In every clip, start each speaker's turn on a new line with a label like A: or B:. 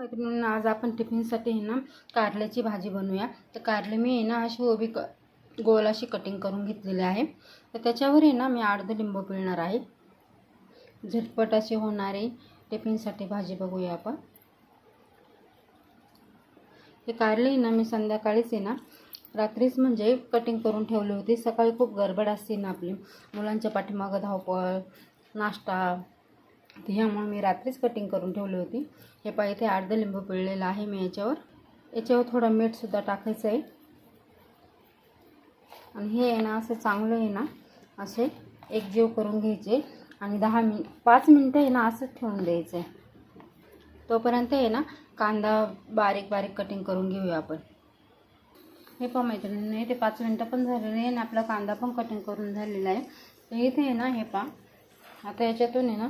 A: मैत्रिणींना आज आपण टिफिनसाठी आहे ना कारल्याची भाजी बनवूया. तर कारले मी आहे ना अशी उभी क गोल अशी कटिंग करून घेतलेली आहे. तर त्याच्यावर आहे ना मी अर्ध लिंबू पिळणार आहे. झटपट अशी होणारी टिफिनसाठी भाजी बघूया आपण. हे कारले आहे ना मी संध्याकाळीच आहे ना रात्रीच म्हणजे कटिंग करून ठेवली होती. सकाळी खूप गडबड असते ना आपली. मुलांच्या पाठीमागं धावपळ नाश्ता तर ह्यामुळे मी रात्रीच कटिंग करून ठेवली होती. हे पहा इथे अर्ध लिंबू पिळलेलं आहे मी याच्यावर. याच्यावर थोडं मीठसुद्धा टाकायचं आहे. आणि हे आहे ना असं चांगलं आहे ना असे एकजीव करून घ्यायचे आणि दहा मिन पाच मिनटं आहे ना असंच ठेवून द्यायचं आहे तोपर्यंत आहे ना कांदा बारीक बारीक कटिंग करून घेऊया आपण. हे पण मैत्रिणीने ते पाच मिनटं पण झालेले आहे आणि आपला कांदा पण कटिंग करून झालेला आहे. तर इथे आहे ना हे पा आता याच्यातून आहे ना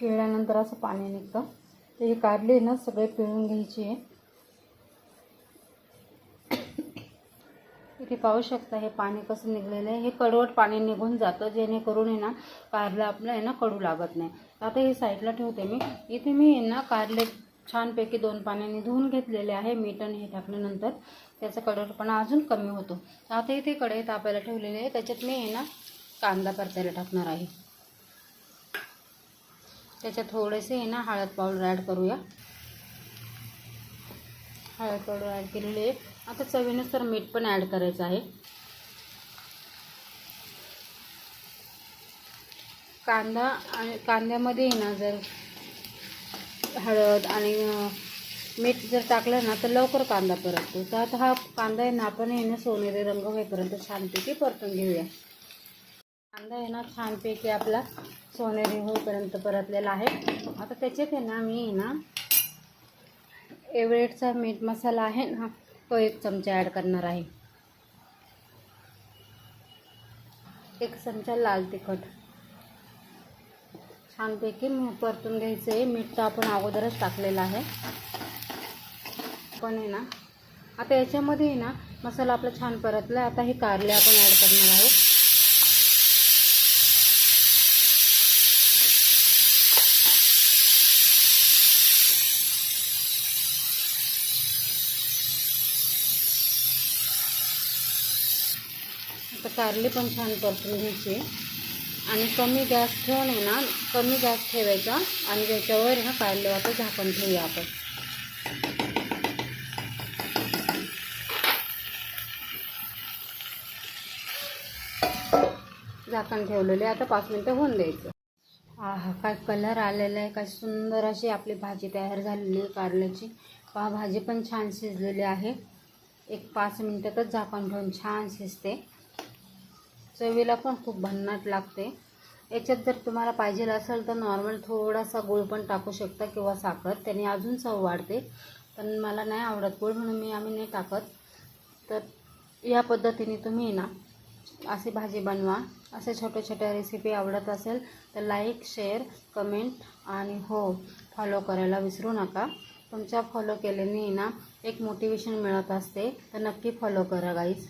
A: पिळल्यानंतर असं पाणी निघतं. ते हे कारले ना सगळे पिळून घ्यायचे आहे. इथे पाहू शकता हे पाणी कसं निघलेलं आहे. हे कडवट पाणी निघून जातं जेणेकरून आहे ना कारलं आपलं आहे ना कडू लागत नाही. आता हे साईडला ठेवते मी. इथे मी आहे ना कारले छानपैकी दोन पाण्याने धुवून घेतलेले आहे. मीठ आणि हे टाकल्यानंतर त्याचा कडवटपणा अजून कमी होतो. आता इथे कढई तापायला ठेवलेले आहे. त्याच्यात मी आहे ना कांदा परतायला टाकणार आहे. त्याच्यात थोडेसे आहे ना हळद पावडर ॲड करूया. हळद पावडर ॲड केलेली आहे. आता चवीनुसार मीठ पण ॲड करायचं आहे. कांदा आणि कांद्यामध्ये आहे ना जर हळद आणि मीठ जर टाकलं ना तर लवकर कांदा परततो. तर आता हा कांदा आहे ना आपण आहे ना सोनेरी रंग होईपर्यंत छानपैकी परतून घेऊया. कांदा आहे ना छानपैकी आपला सोनेरी होईपर्यंत परतलेला आहे. आता त्याच्यात आहे ना मी ना एवरेटचा मीठ मसाला आहे ना तो एक चमचा ॲड करणार आहे. एक चमचा लाल तिखट. छानपैकी मी परतून घ्यायचं आहे. मीठ तर आपण अगोदरच टाकलेलं आहे. पण आहे ना आता याच्यामध्ये आहे ना मसाला आपला छान परतला आता हे कारले आपण ॲड करणार आहोत. आता कारले पण छान परतून घ्यायचे. आणि कमी गॅस ठेवून आहे ना कमी गॅस ठेवायचा आणि त्याच्यावर ना कारले आता झाकण ठेवूया आपण. झाकण ठेवलेले आता पाच मिनटं होऊन द्यायचं. आहा हा काय कलर आलेला आहे काय सुंदर अशी आपली भाजी तयार झालेली आहे कारल्याची. पहा भाजी पण छान शिजलेली आहे. एक पाच मिनटातच झाकण ठेवून छान शिजते. चवीला पण खूप भन्नाट लागते. याच्यात जर तुम्हाला पाहिजे असेल तर नॉर्मल थोडासा गूळ पण टाकू शकता किंवा साखर. त्याने अजून चव वाढते. पण मला नाही आवडत गूळ म्हणून मी आम्ही नाही टाकत. तर या पद्धतीने तुम्ही ना अशी भाजी बनवा. असे छोट्या छोट्या रेसिपी आवडत असेल तर लाईक शेअर कमेंट आणि हो फॉलो करायला विसरू नका. तुमच्या फॉलो केल्याने ना एक मोटिवेशन मिळत असते. तर नक्की फॉलो करा गाईज